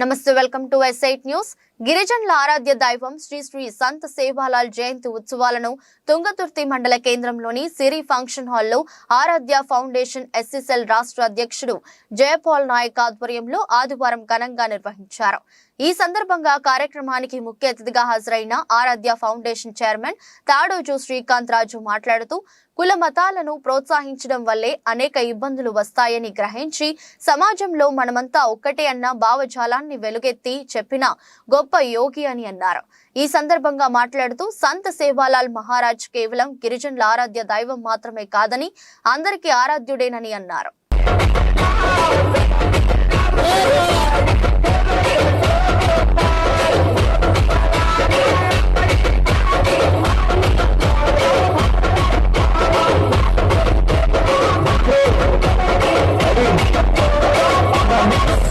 నమస్తే welcome to ఎస్ఐట్ news. గిరిజనుల ఆరాధ్య దైవం శ్రీ శ్రీ సంత్ సేవాలాల్ జయంతి ఉత్సవాలను తుంగతుర్తి మండల కేంద్రంలోని సిరి ఫంక్షన్ హాల్లో ఆరాధ్య ఫౌండేషన్ ఎస్ఎస్ఎల్ రాష్ట్ర అధ్యక్షుడు జయపాల్ నాయక్ ఆధ్వర్యంలో ఆదివారం ఘనంగా నిర్వహించారు. ఈ సందర్భంగా కార్యక్రమానికి ముఖ్య అతిథిగా హాజరైన ఆరాధ్య ఫౌండేషన్ చైర్మన్ తాడోజు శ్రీకాంత్ రాజు మాట్లాడుతూ కుల మతాలను ప్రోత్సహించడం వల్లే అనేక ఇబ్బందులు వస్తాయని గ్రహించి సమాజంలో మనమంతా ఒక్కటే అన్న భావజాలాన్ని వెలుగెత్తి చెప్పిన గొప్ప యోగి అని అన్నారు. ఈ సందర్భంగా మాట్లాడుతూ సంత సేవాలాల్ మహారాజ్ కేవలం గిరిజనుల ఆరాధ్య దైవం మాత్రమే కాదని అందరికీ ఆరాధ్యుడేనని అన్నారు.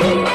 అందరూ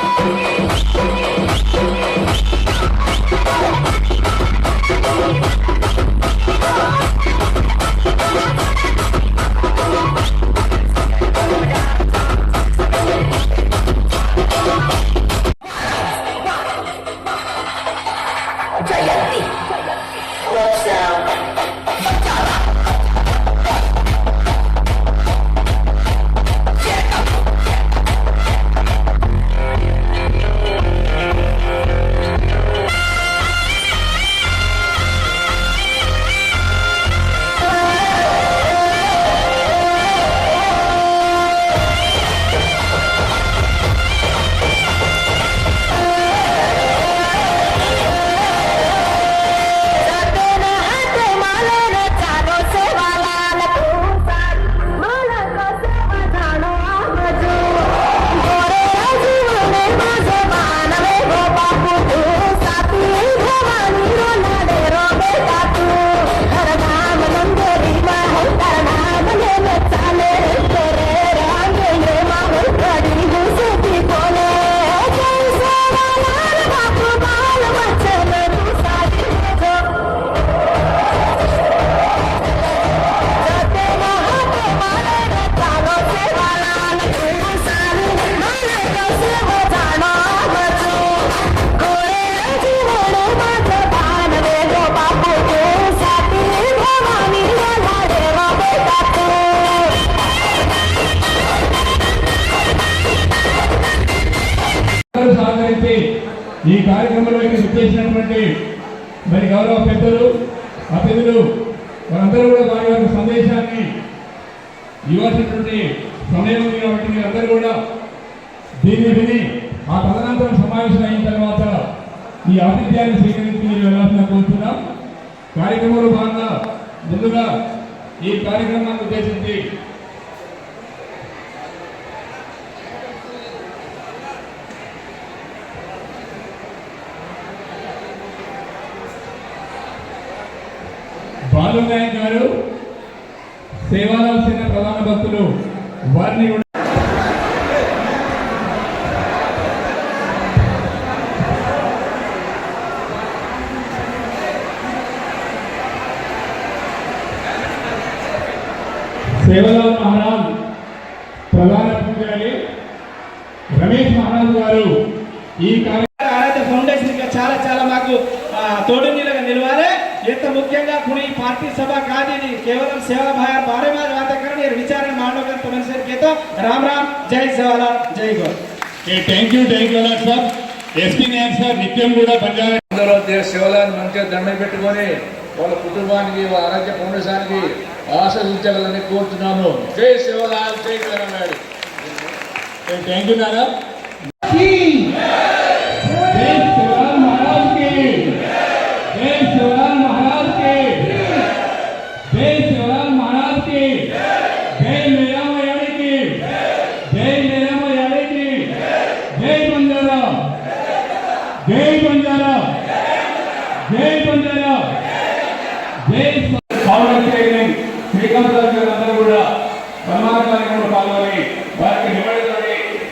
ఈ కార్యక్రమంలోకి విచ్చేసినటువంటి మరి గౌరవ పెద్దలు అతిథులు వారందరూ కూడా వారి యొక్క సందేశాన్ని ఇవ్వాల్సినటువంటి సమయం ఉంది కాబట్టి మీరందరూ కూడా దీన్ని విని ఆ తదనంతరం సమావేశం అయిన తర్వాత ఈ ఆతిథ్యాన్ని స్వీకరించి మీరు వెళ్ళాల్సిన కోరుతున్నాం. కార్యక్రమంలో భాగంగా ముందుగా ఈ కార్యక్రమాన్ని ఉద్దేశించి బాలు నాయక్ గారు సేవాలాల్ సేన ప్రధాన భక్తులు వారిని కూడా సేవలాల్ మహారాజ్ ప్రధాన పూజారి రమేష్ మహారాజ్ గారు ఈ కార్య કોઈ પાર્ટી સભા કાઢી નહીં કેવલમ સેવા ભાયા બારે માં વાત કરણી વિચારને માંડો કર તમને સર કહેતો રામ રામ જય જવાહરલાલ જય ગોર ఏ thank you thank you sir SP Naik sir నిత్యం కూడా పంజాబ్ అందరూ శివలాన్ని మంచిగా దండం పెట్టుకొని వాళ్ళ కుటుంబానికి వాళ్ళ ఆరోగ్య పౌండేశానికి ఆశించగలని కోరుతున్నాను జై శివలాల్ జై నారాయణ థ్యాంక్ యూ నాన్న జై మేరామ యాడికి? జై మేరామ